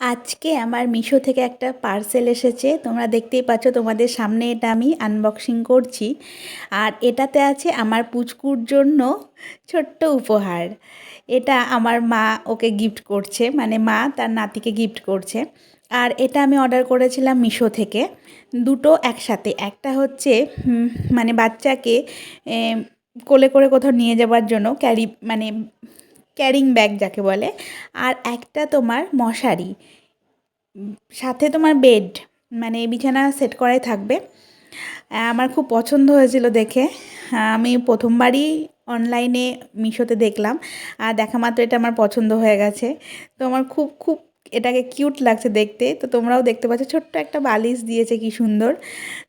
আজকে আমার মিশো থেকে একটা পার্সেল এসেছে। তোমরা দেখতেই পাচ্ছ তোমাদের সামনে এটা আমি আনবক্সিং করছি। আর এটাতে আছে আমার পুচকুর জন্য ছোট্ট উপহার। এটা আমার মা ওকে গিফট করছে মানে মা তার নাতিকে গিফট করছে। আর এটা আমি অর্ডার করেছিলাম মিশো থেকে। দুটো একসাথে। একটা হচ্ছে মানে বাচ্চাকে কোলে করে কোথাও নিয়ে যাওয়ার জন্য ক্যারি মানে ক্যারিং ব্যাগ যাকে বলে, আর একটা তোমার মশারি। সাথে তোমার বেড মানে বিছানা সেট করাই থাকবে। আমার খুব পছন্দ হয়েছিল দেখে। আমি প্রথমবারই অনলাইনে মিশোতে দেখলাম। আর দেখা মাত্র এটা আমার পছন্দ হয়ে গেছে। তো আমার খুব খুব এটাকে কিউট লাগছে দেখতে। তো তোমরাও দেখতে পাচ্ছ, ছোট্ট একটা বালিশ দিয়েছে কি সুন্দর।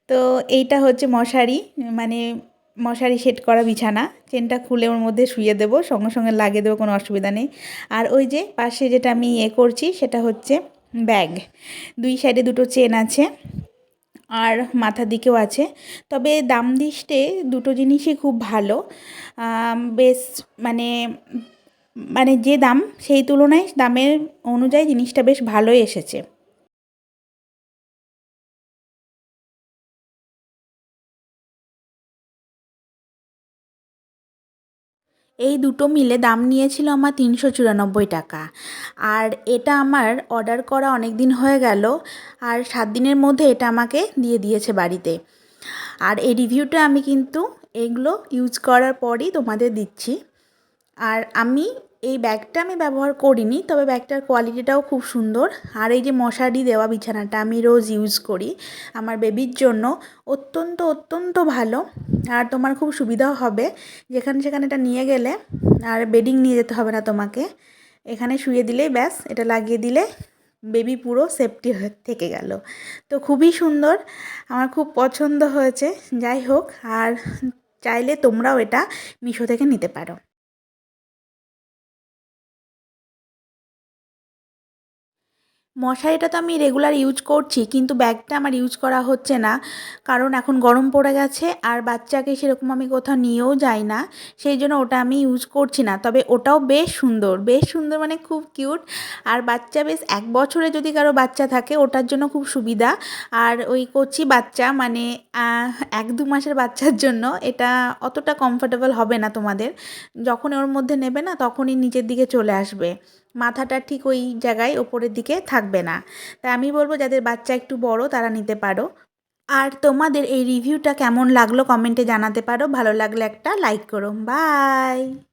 তো এইটা হচ্ছে মশারি। মানে মশারি সেট করা বিছানা। চেনটা খুলে ওর মধ্যে শুয়ে দেবো, সঙ্গে সঙ্গে লাগিয়ে দেবো, কোনো অসুবিধা নেই। আর ওই যে পাশে যেটা আমি ইয়ে করছি, সেটা হচ্ছে ব্যাগ। দুই সাইডে দুটো চেন আছে আর মাথার দিকেও আছে। তবে দাম দিষ্টে দুটো জিনিসই খুব ভালো। বেশ মানে মানে যে দাম সেই তুলনায় দামের অনুযায়ী জিনিসটা বেশ ভালোই এসেছে। এই দুটো মিলে দাম নিয়েছিল আমার তিনশো চুরানব্বই টাকা। আর এটা আমার অর্ডার করা অনেক দিন হয়ে গেল, আর সাত দিনের মধ্যে এটা আমাকে দিয়ে দিয়েছে বাড়িতে। আর এই রিভিউটা আমি কিন্তু এগুলো ইউজ করার পরই তোমাদের দিচ্ছি। আর আমি এই ব্যাগটা আমি ব্যবহার করিনি, তবে ব্যাগটার কোয়ালিটিটাও খুব সুন্দর। আর এই যে মশারি দেওয়া বিছানাটা আমি রোজ ইউজ করি, আমার বেবির জন্য অত্যন্ত অত্যন্ত ভালো। আর তোমার খুব সুবিধাও হবে, যেখানে সেখানে এটা নিয়ে গেলে আর বেডিং নিয়ে যেতে হবে না তোমাকে। এখানে শুয়ে দিলেই ব্যাস, এটা লাগিয়ে দিলে বেবি পুরো সেফটি থেকে গেল। তো খুবই সুন্দর, আমার খুব পছন্দ হয়েছে, যাই হোক, আর চাইলে তোমরাও এটা মিশো থেকে নিতে পারো। মশারিটা তো আমি রেগুলার ইউজ করছি, কিন্তু ব্যাগটা আমার ইউজ করা হচ্ছে না। কারণ এখন গরম পড়ে গেছে, আর বাচ্চাকে সেরকম আমি কোথাও নিয়েও যাই না, সেই জন্য ওটা আমি ইউজ করছি না। তবে ওটাও বেশ সুন্দর বেশ সুন্দর মানে খুব কিউট আর বাচ্চা বেশ এক বছরে যদি কারও বাচ্চা থাকে, ওটার জন্য খুব সুবিধা। আর ওই কচি বাচ্চা মানে এক দু মাসের বাচ্চার জন্য এটা অতটা কমফোর্টেবল হবে না তোমাদের। যখন ওর মধ্যে নেবে না, তখনই নিচের দিকে চলে আসবে। মাথাটা ঠিক ওই জায়গায় ওপরের দিকে থাকবে না। তাই আমি বলব, যাদের বাচ্চা একটু বড়, তারা নিতে পারো। আর তোমাদের এই রিভিউটা কেমন লাগল কমেন্টে জানাতে পারো। ভালো লাগলে একটা লাইক করো। বাই!